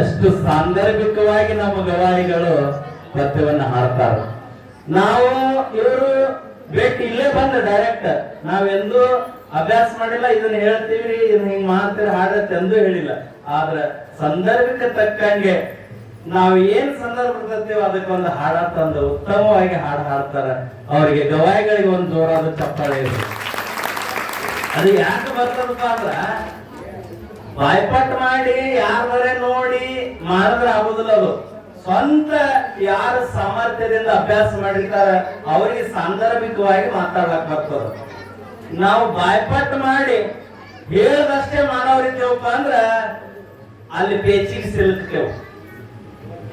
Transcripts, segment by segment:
ಎಷ್ಟು ಸಾಂದರ್ಭಿಕವಾಗಿ ನಮ್ಮ ಗವಾಯಿಗಳು ಪದ್ಯವನ್ನ ಹಾಡ್ತಾರೆ. ನಾವು ಇವರು ಭೇಟಿ ಇಲ್ಲೇ ಬಂದ ಡೈರೆಕ್ಟ್ ನಾವೆಂದೂ ಅಭ್ಯಾಸ ಮಾಡಿಲ್ಲ, ಇದನ್ನ ಹೇಳ್ತೀವಿ, ಇದನ್ನ ಹಿಂಗ್ ಮಾಡ್ತೀರಿ ಹಾಡತ್ತೆ ಎಂದೂ ಹೇಳಿಲ್ಲ. ಆದ್ರೆ ಸಂದರ್ಭಕ್ಕೆ ತಕ್ಕಂಗೆ ನಾವು ಏನ್ ಸಂದರ್ಭ ಬರ್ತೇವೋ ಅದಕ್ಕೆ ಒಂದು ಹಾಡ ತಂದು ಉತ್ತಮವಾಗಿ ಹಾಡು ಹಾಡ್ತಾರ. ಅವರಿಗೆ ಗವಾಯಿಗಳಿಗೆ ಒಂದು ಜೋರಾದ ಚಪ್ಪಾಳೆ ಅದು ಯಾಕೆ ಬರ್ತದಪ್ಪ ಅಂದ್ರ ಬಾಯ್ಪಾಟ್ ಮಾಡಿ ಯಾರವರೇ ನೋಡಿ ಮಾಡಿದ್ರೆ ಆಗುದಿಲ್ಲ ಅದು. ಸ್ವಂತ ಯಾರ ಸಾಮರ್ಥ್ಯದಿಂದ ಅಭ್ಯಾಸ ಮಾಡಿರ್ತಾರ, ಅವರಿಗೆ ಸಾಂದರ್ಭಿಕವಾಗಿ ಮಾತಾಡ್ಲಕ್ ಬರ್ತದ. ನಾವು ಬಾಯ್ಪಟ್ ಮಾಡಿ ಹೇಳದಷ್ಟೇ ಮಾಡೋರಿದ್ದೇವಪ್ಪ ಅಂದ್ರ, ಅಲ್ಲಿ ಪೇಚಿಗೆ ಸಿಲುಕ್ತೇವು.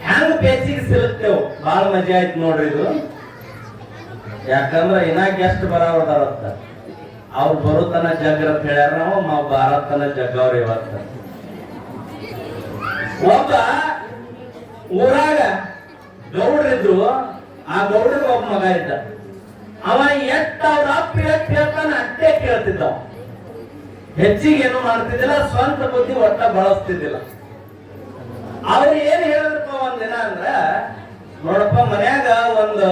ಹೆಂಗ್ ಪೇಚಿಗೆ ಸಿಲುಕ್ತೇವು? ಬಾಳ ಮಜಾ ಆಯ್ತು ನೋಡ್ರಿ ಇದು. ಯಾಕಂದ್ರ ಇನ್ನ ಗೆಸ್ಟ್ ಬರೋದಾರತ್ತ ಅವ್ರು ಬರುತನ ಅಂತ ಹೇಳ್ಯಾರ ನಾವು ನಾವು ಬಾರತನ ಜಗ್ಗವ್ರ ಇವತ್ತ. ಒಬ್ಬ ಊರಾಗ ಗೌಡ್ರಿದ್ರು, ಆ ಗೌಡ್ರಿಗೆ ಒಬ್ಬ ಮಗ ಇದ್ದ. ಅವ ಎತ್ತ ಅವ್ರ ಅಪ್ಪ ಎತ್ತ ಹೇಳ್ತಾನ ಅಟ್ಟೆ ಕೇಳ್ತಿದ್ದ. ಹೆಚ್ಚಿಗೆ ಏನು ಮಾಡ್ತಿದ್ದಿಲ್ಲ, ಸ್ವಂತ ಬುದ್ಧಿ ಒಟ್ಟ ಬಳಸ್ತಿದ್ದಿಲ್ಲ. ಅವ್ರು ಏನ್ ಹೇಳಿದ್ರಪ್ಪ ಒಂದಿನ ಅಂದ್ರ, ನೋಡಪ್ಪ, ಮನ್ಯಾಗ ಒಂದು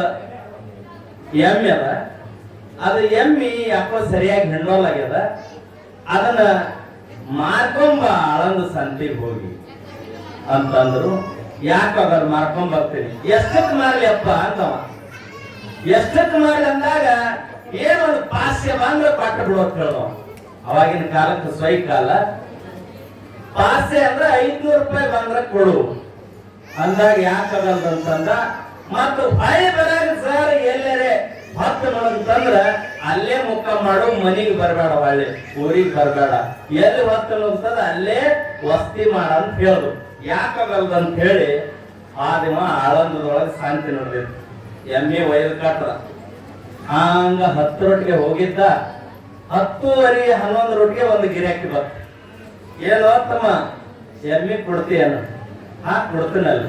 ಎಮ್ಮೆ ಅದ. ಅದು ಎಮ್ಮಿ ಅಪ್ಪ ಸರಿಯಾಗಿ ಹೆಣ್ಣೋಲಾಗ್ಯದ ಅದನ್ನ ಮಾರ್ಕೊಂಬ ಅಳಂದ ಸಂತಿಗೆ ಹೋಗಿ ಅಂತಂದ್ರು, ಯಾಕ ಅದನ್ನ ಮಾರ್ಕೊಂಡ್ ಬರ್ತೀನಿ ಎಷ್ಟಕ್ಕೆ ಮಾರ್ಲಿ ಅಪ್ಪ ಅಂತವ. ಎಷ್ಟಕ್ಕೆ ಮಾರ್ಲಿ ಅಂದಾಗ ಏನೊಂದು ಪಾಸ್ಯ ಬಂದ್ರೆ ಪಟ್ಟ ಬಿಡೋದ್ ಕೇಳೋ ಅವಾಗಿನ ಕಾಲಕ್ಕೆ ಸ್ವೈ ಕಾಲ. ಪಾಸ್ಯ ಅಂದ್ರೆ ಐದ್ನೂರು ರೂಪಾಯಿ ಬಂದ್ರೆ ಕೊಡು. ಅಂದಾಗ ಯಾಕಾಗಲ್ದು ಅಂತಂದ ಮತ್ತು ಭಯ ಬರಾಗ ಸರ್ ಎಲ್ಲರೇ ಹೊತ್ತು ಅಂತಂದ್ರ ಅಲ್ಲೇ ಮುಖ ಮಾಡು, ಮನಿಗೆ ಬರಬೇಡ ಒಳ್ಳೆ, ಊರಿಗೆ ಬರಬೇಡ. ಎಲ್ಲಿ ಹೊತ್ತು ಅಂತದ ಅಲ್ಲೇ ವಸ್ತಿ ಮಾಡ ಅಂತ ಹೇಳುದು. ಯಾಕಾಗಲ್ದ ಅಂತ ಹೇಳಿ ಆ ದಿನ ಆಳಂದದೊಳಗೆ ಶಾಂತಿ ನೋಡಿದ್ರು ಎಮ್ಮೆ ಒಯ್ದು ಕಟ್ರ. ಹಂಗ ಹತ್ತರೊಟ್ಟಿಗೆ ಹೋಗಿದ್ದ, ಹತ್ತುವರೆ ಹನ್ನೊಂದು ರೊಟ್ಟಿಗೆ ಒಂದು ಗಿರಾಕಿ ಬಂತು. ಏನು ತಮ್ಮ, ಎಮ್ಮಿ ಕೊಡ್ತೀಯನ? ಹಾ, ಕೊಡ್ತೀನಲ್ಲ.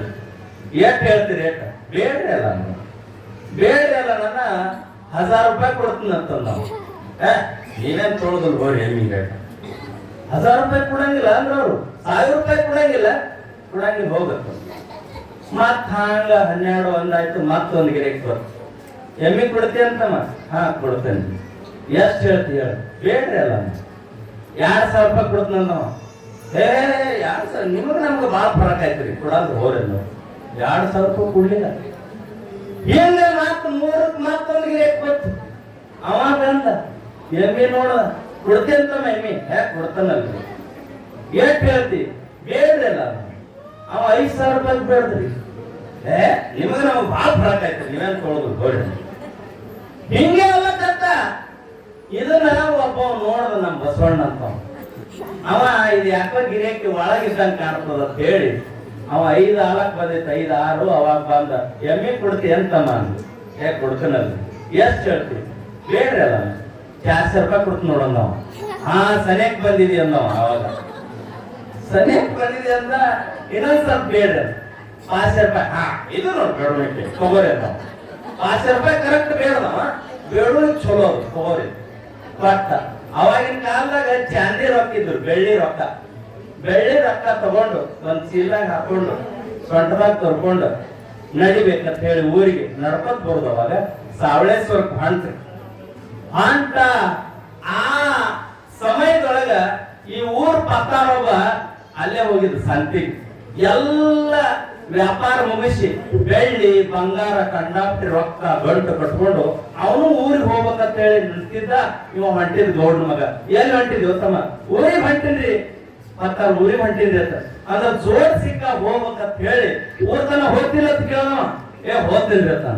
ಎಷ್ಟು ಹೇಳ್ತೀರಿ, ಎಷ್ಟ್? ಬೇಡ್ರಿ ಅಲ್ಲ ಅಲ್ಲ ನನ್ನ ಹಜಾರ್ ರೂಪಾಯಿ ಕೊಡ್ತೀನಿ ಅಂತಂದ ನಾವು. ಏ, ನೀನೇನ್ ತೊಳೆದ್ರು ಹೋರಿ ಎಮ್ಮಿ ರೇಟ್ ಹಜಾರ್ ರೂಪಾಯಿ ಕೊಡಂಗಿಲ್ಲ ಅಂದ್ರೆ ಅವರು. ಸಾವಿರ ರೂಪಾಯಿ ಕೊಡಂಗಿಲ್ಲ. ಕೊಡಂಗಿಲ್ಲ ಹೋಗತ್ತ ಮತ್ ಹಂಗ ಹನ್ನೆರಡು ಒಂದಾಯ್ತು ಮತ್ತೊಂದು ಗಿರೆಕ್ ಬರ್ತ. ಎಮ್ಮಿ ಕೊಡ್ತಿ ಅಂತಮ್ಮ ಹಾ, ಕೊಡ್ತೇನೆ. ಎಷ್ಟು ಹೇಳ್ತಿ ಹೇಳ? ಬೇಡ್ರಿ ಅಲ್ಲ ಎರಡ್ ಸಾವಿರ ರೂಪಾಯಿ ಕೊಡ್ತೀನಿ ನಾವು ಏ, ಎರಡ್ ಸಾವಿರ, ನಿಮಗೆ ನಮ್ಗೆ ಭಾಳ ಫರಕ್ ಆಯ್ತ್ರಿ. ಕೊಡಲ್ಲ ಹೋರಿ ನಾವು ಎರಡು ಸಾವಿರ ರೂಪಾಯಿ ಕೊಡ್ಲಿಲ್ಲ. ಹಿಂಗ ಮತ್ತ ಮೂರಕ್ಕೆ ಮತ್ತೊಂದು ಗಿರಾಕಿ ಬಂತು ಅವ ಬಂದ ಎಮ್ಮಿ ನೋಡ ಕೊಡ್ತೇಂತಮ್ಮ ಎಮ್ಮಿ? ಹೇ ಕೊಡ್ತಾನಲ್ರಿ ಏಟ್ ಹೇಳ್ತಿ ಬೇಡ್ರಲ್ಲ ಅವ ಐದು ಸಾವಿರ ರೂಪಾಯಿ ಬೇಡ್ದ್ರಿ ಏ ನಿಮಗೆ ನಾವು ಭಾಳ ಫರಕ್ ಆಯ್ತು. ನೀವೇನು ತೊಗೊಳೋದು ಗೋಲ್ಡ್ ಹಿಂಗೆ ಅಲ್ಲ ಕತ್ತ ಇದನ್ನ ಒಬ್ಬ ನೋಡ್ದ ನಮ್ಮ ಬಸವಣ್ಣ ಅಂತ ಅವ ಇದು ಯಾಕೋ ಗಿರಿಯಕ್ಕೆ ಒಳಗಿದ್ದಂಗೆ ಕಾಣ್ತದ ಅಂತ ಹೇಳಿ. ಅವ ಐದು ಆಲಕ್ ಬಂದಿತ್ತು ಐದು ಆರು ಅವಾಗ ಬಂದ, ಎಮ್ಮೆ ಕೊಡ್ತಿ ಅಂತಮ್ಮ ಅಂದ್ರು ಏ, ಕೊಡ್ತೀನಲ್ಲ. ಎಷ್ಟು ಹೇಳ್ತಿ? ಬೇಡ್ರಿ ಅಲ್ಲ. ಸಾವಿರ ರೂಪಾಯಿ ಕೊಡ್ತು ನೋಡೋಣ ಹಾ, ಸನೇಕ್ ಬಂದಿದಿ ಅಂದವ ಅವಾಗ. ಸನೇಕ್ ಬಂದಿದೆ ಅಂದ ಇನ್ನೊಂದ್ ಸ್ವಲ್ಪ ಬೇಡ್ರಿ ಪಾಸ್ ರೂಪಾಯಿ. ಹಾ, ಇದು ನೋಡಿ ಬೇಡೋಣಕ್ಕೆ ತಗೋರಿ ಅಂತ ಪಾಸ್ ರೂಪಾಯಿ ಕರೆಕ್ಟ್ ಬೇಡ ಬೇಡ ಚಲೋ ಕೊಬ್ಬರಿ. ತಗೋರಿ ಅವಾಗಿನ ಕಾಲದಾಗ ಚಾಂದಿ ರೊಕ್ಕ ಇದ್ರು ಬೆಳ್ಳಿ ರೊಕ್ಕ. ಬೆಳ್ಳಿ ರೊಕ್ಕ ತಗೊಂಡು, ಒಂದ್ ಚೀಲಾಗ ಹಾಕೊಂಡು ಸೊಂಟದಾಗ ತರ್ಕೊಂಡು ನಡಿಬೇಕಂತ ಹೇಳಿ ಊರಿಗೆ ನಡ್ಕೊತ್ ಬರುದು ಅವಾಗ ಸಾವಳೇಶ್ವರ ಹೊಂಟ್ರಿ ಅಂತ ಆ ಸಮಯದೊಳಗ ಈ ಊರ್ ಪತ್ತಾರೊಬ್ಬ ಅಲ್ಲೇ ಹೋಗಿದ್ದು ಸಂತಿ. ಎಲ್ಲ ವ್ಯಾಪಾರ ಮುಗಿಸಿ ಬೆಳ್ಳಿ, ಬಂಗಾರ ಕಂಡಾಪ್ತಿ ರೊಕ್ಕ, ಗಂಟು ಕಟ್ಕೊಂಡು ಅವನು ಊರಿಗೆ ಹೋಗ್ಬೇಕಂತ ಹೇಳಿ ನಿಂತಿದ್ದ ಇವ ಹೊಂಟಿದ್ ಗೌಡ್ನ ಮಗ. ಎಲ್ಲಿ ಹೊಂಟಿದ್ವಿ ತಮ್ಮ? ಊರಿಗೆ ಹೊಂಟಿನ್ರಿ. ಮತ್ತ ಊರಿಗೆ ಹೊಂಟಿದೆ ಅಂತ. ಅದ್ರ ಜೋರ್ ಸಿಕ್ಕ ಹೋಗ್ಬೇಕಂತ ಹೇಳಿ ಊರ್ತನ ಹೋಗ್ತಿಲ್ಲ ಅಂತ ಕೇಳೋಣ. ಏ, ಹೋಗ್ತಿಲ್ರಿ ಅಂತ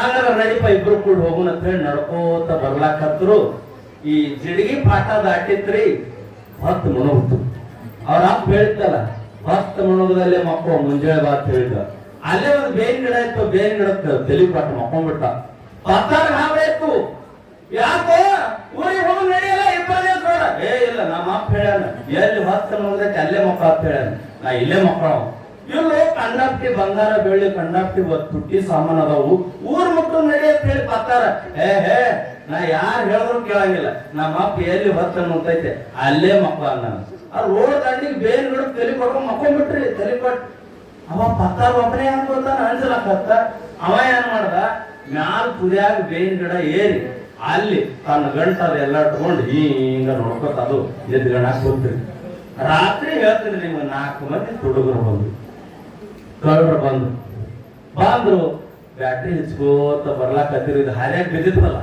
ಆದ್ರೆ ನಡಿಪ ಇಬ್ರು ಕೂಡ ಹೋಗೋಣ ಅಂತ ಹೇಳಿ ನಡ್ಕೋತ ಬರ್ಲಾಕತ್ರು. ಈ ಜಿಡಗಿ ಪಾಠ ದಾಟಿತ್ರಿ ಹೊತ್ತು ಮುಣಗ್ತು ಅವ್ರ ಅಪ್ಪ ಹೇಳ್ತಲ್ಲ ಹೊತ್ತು ಮುಣಗದಲ್ಲೇ ಮಕ್ಕಳು ಮುಂಜಾನೆ ಬಾ ಅಂತ ಹೇಳಿದ ಅಲ್ಲೇ ಒಂದು ಬೇನ್ ಗಿಡ ಇತ್ತು ಬೇನ್ ಗಿಡ ತಲೆ ಪಾಠ ಮಕ್ಕೊಂಡ್ಬಿಟ್ಟ. ಪತ್ತಾರ ಹಾವಾಯ್ತು ಯಾಕೋ? ಊರಿಗೆ ಹೋಗಿ ನಡೆಯಲ್ಲ ಇಬ್ಬರೇ ಏ, ಇಲ್ಲ, ನಮ್ಮ ಅಪ್ಪ ಹೇಳ್ಯಾನ ಎಲ್ಲಿ ಹತ್ತು ಮುಣಗದೈತಿ ಅಲ್ಲೇ ಮಕ್ಕಳ ಅಂತ ಹೇಳ್ಯಾನ ನಾ ಇಲ್ಲೇ ಮಕ್ಕಳು ಇಲ್ಲೋ ಕಂಡಾಪ್ಟಿ ಬಂಗಾರ ಬೆಳ್ಳಿ ಒತ್ ತುಟ್ಟಿ ಸಾಮಾನ್ ಅದಾವು. ಊರ್ ಮಕ್ಕಳು ನಡೆಯತ್ ಹೇಳಿ ಬರ್ತಾರ. ಏ, ಹೇ, ನಾ ಯಾರು ಹೇಳಿದ್ರು ಕೇಳಂಗಿಲ್ಲ. ನಮ್ಮ ಅಪ್ಪ ಎಲ್ಲಿ ಹೊತ್ತ ನೋಡ್ತೈತೆ ಅಲ್ಲೇ ಮಕ್ಕಳ ನಾನು. ಆ ರೋಡ್ ದಂಡಿಗೆ ಬೇರೆ ಗಿಡ ತಲೆ ಕೊಡ್ಕೊಂಡು ಮಕ್ಕೊಂಡ್ಬಿಟ್ರಿ, ತಲೆ ಕೊಟ್. ಅವ ಪತ್ತಾರ ಒಬ್ಬನೇ ಹಂಗ ಗೊತ್ತಾನ ಅನ್ಸಲಕತ್ತ ಅವ ಏನ್ ಮಾಡ್ದ? ಮ್ಯಾಲ್ ಪುರಿಯಾಗ ಬೇವಿನ ಗಿಡ ಏರಿ. ಅಲ್ಲಿ ತನ್ನ ಗಂಟ ಎಲ್ಲ ಇಟ್ಕೊಂಡು ಹಿಂಗ ನೋಡ್ಕೊತ ಅದು ಎದ್ಗಣ ಕೂತ್ರಿ ರಾತ್ರಿ ಹೇಳ್ತೀನಿ ನಿಮ್ಗೆ ನಾಲ್ಕು ಮಂದಿ ತುಡುಗರು ಬಂದು. ಕಳ್ಳರು ಬಂದು. ಬಂದ್ರು. ಬ್ಯಾಟ್ರಿ ಹಿಚ್ಕೋತ ಬರ್ಲಾಕತ್ತಿರ ಇದು ಹರಿಯಾಗಿ ಬಿದ್ದಿತ್ತಲ್ಲ.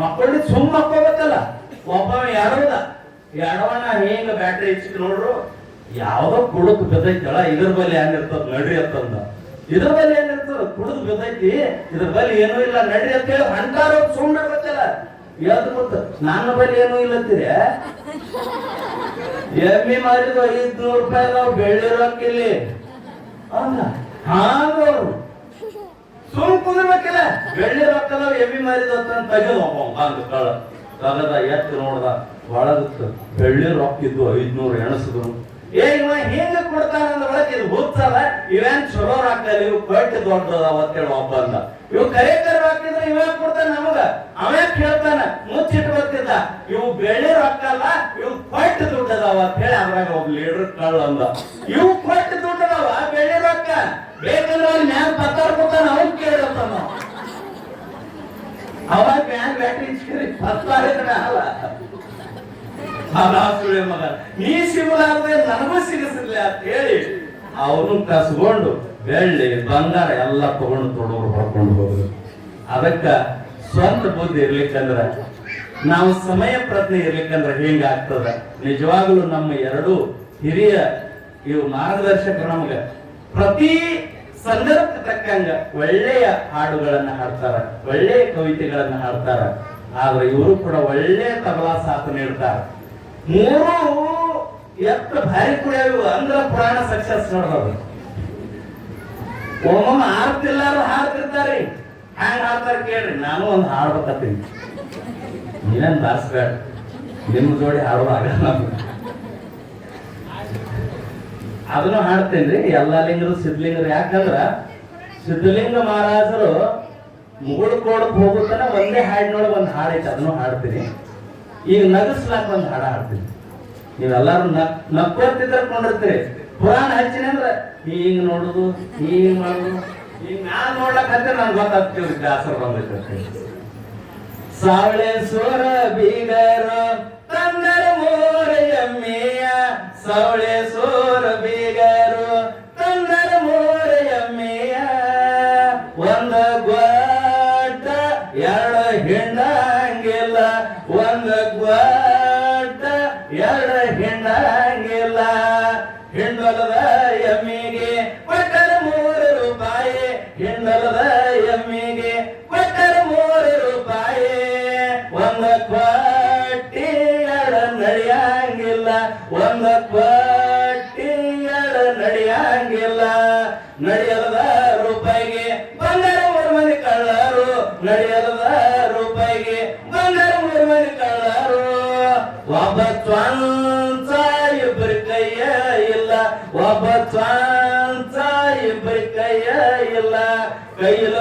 ಮಕ್ಕಳಿಗೆ ಸುಮ್ಮ ಹಾಕೋಬೇಕಲ್ಲ ಒಬ್ಬ ಎಡವದ ಎಡವಣ ಹಿಂಗ ಬ್ಯಾಟ್ರಿ ಹಚ್ಚಿಕ್ ನೋಡ್ರು. ಯಾವ್ದೋ ಕುಡುಕ್ ಬಿದ್ದೈತಲ್ಲ, ಇದ್ರ ಬಲ್ಲಿ ಏನಿರ್ತದ ನಡ್ರಿ ಅಂತಂದ. ಇದ್ರ ಬಲ್ಲಿ ಏನಿರ್ತದ ಕುಡಿದು ಬಿದ್ದೈತಿ, ಇದ್ರ ಬಲ್ಲಿ ಏನೂ ಇಲ್ಲ, ನಡ್ರಿ ಅಂತ ಹೇಳಿ ಅಂತಾರ ಸುಮ್ಮನೆ ಯಾವ್ದು ಗೊತ್ತ. ನನ್ನ ಬಳಿ ಏನೂ ಇಲ್ಲತ್ತೀರಿ ಎಮ್ಮಿ ಮಾರಿದ ಐದ್ನೂರು ರೂಪಾಯಿ ನಾವು ಬೆಳ್ಳಿ ರೊಕ್ಕಿಲ್ಲಿ ಅಲ್ಲ ಹಾ ಸುಮ್ ಕುದಿರ್ಬೇಕಿಲ್ಲ ಬೆಳ್ಳಿ ನಾವು ಎಮ್ಮಿ ಮಾರಿದ ಅಂತ ತೆಗೆದು. ಹಂಗ ಕಳ ತಗದ ಎತ್ತು ನೋಡ್ದ, ಒಳಗತ್ತು. ಬೆಳ್ಳಿ ರೊಕ್ಕ ಐದ್ನೂರು ಎಣಸಿದ್ರು. ಏ, ಇವ ಹಿಂಗ ಕೊಡ್ತಾನ ಅಂದ ಒಳಗೆ ಇದು ಹುಚ್ಚಲ್ಲ ಇವೇನ್ ಚಲೋ ರೊಕ್ಕ ಇವ್ ಕಟ್ಟಿ ದೊಡ್ಡದ ಅವತ್ತೇಳಿ ಒಬ್ಬ ಅಂದ. ಇವು ಕರೆ ಕರೆ ಹಾಕಿದ್ರೆ ಇವೇ ಕೊಡ್ತಾನ ನಮಗ? ಅವೇ ಕೇಳ್ತಾನ? ಮುಚ್ಚಿಟ್ಟು ಬರ್ತಿದ್ದ ಇವು ಬೆಳೆ ರೊಕ್ಕ ಅಲ್ಲ, ಇವು ಕೊಟ್ಟು ದುಡ್ಡದವ ಅಂತ ಹೇಳಿ ಅದ್ರಾಗ ಒಬ್ಬ ಲೀಡರ್ ಕಳ್ಳ ಅಂದ. ಇವು ಕೊಟ್ಟು ದುಡ್ಡದವ ಬೆಳೆ ರೊಕ್ಕ. ಬೇಕಂದ್ರೆ ಅವ್ನ ಮ್ಯಾಲ ಪತ್ತಾರ ಕೊಡ್ತಾನ, ಅವ್ನ್ ಕೇಳಿರ್ತಾನ ಅವಾಗ ಮ್ಯಾಲ ಬ್ಯಾಟ್ರಿ ಪತ್ತಾರ ಅಲ್ಲ ಸುಳಿ ಮಗ. ನೀ ಸಿಗಲಾರ್ದೆ ನನಗೂ ಸಿಗಿಸಿರ್ಲಿ ಅಂತ ಹೇಳಿ ಅವನು ಕಸ್ಕೊಂಡು ಬೆಳ್ಳಿ, ಬಂಗಾರ ಎಲ್ಲ ತಗೊಂಡು ತೊಡೋರು ಹೊಡ್ಕೊಂಡು ಹೋದ್ರು. ಅದಕ್ಕ ಸ್ವಂತ ಬುದ್ಧಿ ಇರ್ಲಿಕ್ಕಂದ್ರ, ನಾವು ಸಮಯ ಪ್ರಜ್ಞೆ ಇರ್ಲಿಕ್ಕಂದ್ರ ಹಿಂಗ ಆಗ್ತದ. ನಿಜವಾಗ್ಲೂ ನಮ್ಮ ಎರಡು ಹಿರಿಯ ಇವು ಮಾರ್ಗದರ್ಶಕರು ನಮ್ಗೆ ಪ್ರತಿ ಸಂದರ್ಭಕ್ಕೆ ತಕ್ಕಂಗ ಒಳ್ಳೆಯ ಹಾಡುಗಳನ್ನ ಹಾಡ್ತಾರ, ಒಳ್ಳೆಯ ಕವಿತೆಗಳನ್ನ ಹಾಡ್ತಾರ. ಆದ್ರೆ ಇವರು ಕೂಡ ಒಳ್ಳೆಯ ತಬಲಾ ಸಾಥ್ ನೀಡ್ತಾರ. ಮೂರು ಎತ್ತ ಭಾರಿ ಕುಡಿಯವು ಅಂದ್ರ ಪುರಾಣ ಸಕ್ಸಸ್ ನೋಡೋದು ಒಮ್ಮೊಮ್ಮೆ ಹಾಡ್ತಿಲ್ಲಾರು ಹಾಡ್ತಿರ್ತಾರಿ ಹ್ಯಾಂಗ ಹಾಡ್ತಾರ ಕೇಳ್ರಿ, ನಾನು ಒಂದು ಹಾಡ್ಬೇಕತ್ತೀನಿ ನೀನೇನ್ ಬಾರಿಸ್ಬೇಡ. ನಿಮ್ಮ ಜೋಡಿ ಹಾಡುವಾಗ ಅದನ್ನು ಹಾಡ್ತೇನ್ರಿ ಎಲ್ಲ ಲಿಂಗರು, ಸಿದ್ಧಲಿಂಗರು. ಯಾಕಂದ್ರ ಸಿದ್ಧಲಿಂಗ ಮಹಾರಾಜರು ಮುಗುಳ್ಕೋಡಕ್ ಹೋಗುತ್ತಾನೆ ಒಂದೇ ಹಾಡಿನೊಳಗೆ ಒಂದು ಹಾಡೈತೆ, ಅದನ್ನು ಹಾಡ್ತೀನಿ. ಈಗ ನಗಸ್ಲಾಕ್ ಒಂದು ಹಾಡ ಹಾಡ್ತೀನಿ. ನೀವೆಲ್ಲಾರು ನಕ್ ನಕ್ಕೋತಿದ್ರ ಕೊಂಡಿರ್ತೀರಿ ಪುರಾಣ ಹಚ್ಚಿನ ಅಂದ್ರ ಹಿಂಗ್ ನೋಡುದು ಹಿಂಗ್ ಮಾಡುದು ಹಿಂಗ್ ನಾನ್ ನೋಡ್ಲಕ್ ಹತ್ತಿರ ನನ್ಗೆ ಗೊತ್ತಾಗ್ತೀವಿ ದಾಸರ ಬಂದೈತೆ ಸಾವಳೆ ಸೋರ ಬೀಗರ ತಂದರ ಮೋರ ಎಮ್ಮೆಯ, ಸಾವಳೆ ಸೋರ ಬೀಗರು ಒಂದ ಎರಡು ನಡೆಯಂಗಿಲ್ಲ. ನಡೆಯಲ್ಲದ ರೂಪಾಯಿಗೆ ಬಂಗಾರ ಮೂರು ಮಂದಿ ಕಳ್ಳರು. ನಡೆಯಲ್ಲದ ರೂಪಾಯಿಗೆ ಬಂಗಾರ ಮೂರು ಮಂದಿ ಕಳ್ಳರು. ಒಬ್ಬ ಸ್ವಂತ ಇಬ್ಬರ ಕೈಯ ಇಲ್ಲ. ಒಬ್ಬ ಸ್ವಂತ ಇಬ್ಬರ ಕೈಯ ಇಲ್ಲ. ಕೈಯಿಲ್ಲದ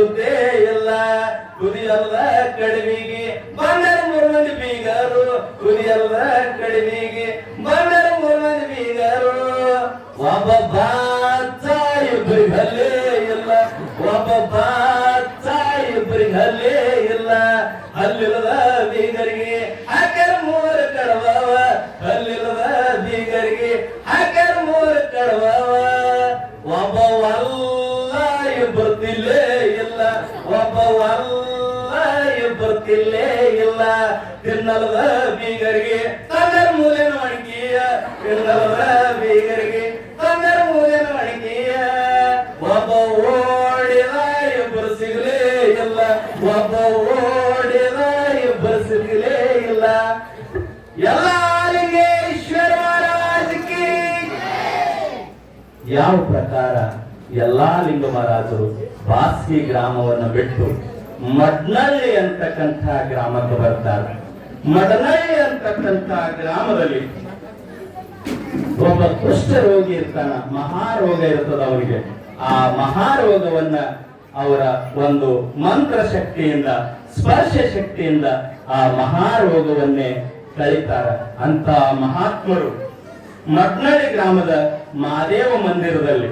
ಕುದ್ದೇ ಇಲ್ಲ ಕುದಿಯಲ್ಲ ಕಡಿಮೆಗೆ. ಬಂದರ ಮೂರು ಮಂದಿ ಬೀಗರು ಕುದಿಯಲ್ಲ ಕಡಿಮೆಗೆ. ಬಂದರ ಮೂರು ಮಂದಿ ಬೀಗರು. ಒಬ್ಬ ಬಾಚ ಇಬ್ಬರಿಗೆ ಇಲ್ಲ. ಒಬ್ಬ ಬಾಚ ಇಬ್ಬರಿಗೆ ಹಲ್ಲೇ ಇಲ್ಲ. ಅಲ್ಲಿಲ್ಲದ ಬೀಗರಿಗೆ ಹಾಕರ ಮೂರು ಕಡವ ಹಲ್ಲಿಲ್ಲದ ಬೀಗರಿಗೆ ಹಾಕರ ಮೂರು ಕಡವವ ಎಂದಲದ ಬೀಗರಿಗೆ ತಂದರ ಮೂಲೆನ ಮಣಿಕೆಯ ಎಂದಲದ ಬೀಗರಿಗೆ ತಂದರ ಮೂಲೆನ ಮಣಿಕೆಯ ಒಬ್ಬ ಓಡಿದ ಇಬ್ಬರು ಸಿಗಲೇ ಇಲ್ಲ, ಒಬ್ಬ ಓಡಿದ ಇಬ್ಬರು ಸಿಗಲೇ ಇಲ್ಲ. ಎಲ್ಲರಿಗೆ ಈಶ್ವರ ಮಹಾರಾಜಕ್ಕೆ ಯಾವ ಪ್ರಕಾರ ಎಲ್ಲಾ ಲಿಂಗ ಮಹಾರಾಜರು ಬಾಸಿ ಗ್ರಾಮವನ್ನು ಬಿಟ್ಟು ಮದ್ನಳ್ಳಿ ಅಂತಕ್ಕಂಥ ಗ್ರಾಮಕ್ಕೆ ಬರ್ತಾರೆ. ಮಡನಳ್ಳಿ ಅಂತಕ್ಕಂಥ ಗ್ರಾಮದಲ್ಲಿ ಒಬ್ಬ ಕುಷ್ಠ ರೋಗಿ ಇರ್ತಾನ, ಮಹಾರೋಗ ಇರ್ತದ ಅವರಿಗೆ. ಆ ಮಹಾರೋಗವನ್ನ ಅವರ ಒಂದು ಮಂತ್ರ ಶಕ್ತಿಯಿಂದ ಸ್ಪರ್ಶ ಶಕ್ತಿಯಿಂದ ಆ ಮಹಾರೋಗವನ್ನೇ ಕಳೀತಾರ. ಅಂತ ಮಹಾತ್ಮರು ಮಡ್ನಳ್ಳಿ ಗ್ರಾಮದ ಮಹಾದೇವ ಮಂದಿರದಲ್ಲಿ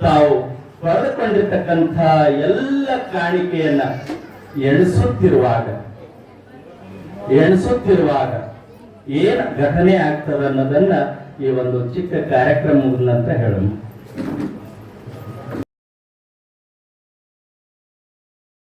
ತಾವು ಪಡೆದುಕೊಂಡಿರ್ತಕ್ಕಂಥ ಎಲ್ಲ ಕಾಣಿಕೆಯನ್ನ ಎಣಿಸುತ್ತಿರುವಾಗ ಎಣಿಸುತ್ತಿರುವಾಗ ಏನ್ ಘಟನೆ ಆಗ್ತದೆ ಅನ್ನೋದನ್ನ ಈ ಒಂದು ಚಿಕ್ಕ ಕಾರ್ಯಕ್ರಮ ನಂತರ ಹೇಳೋಣ.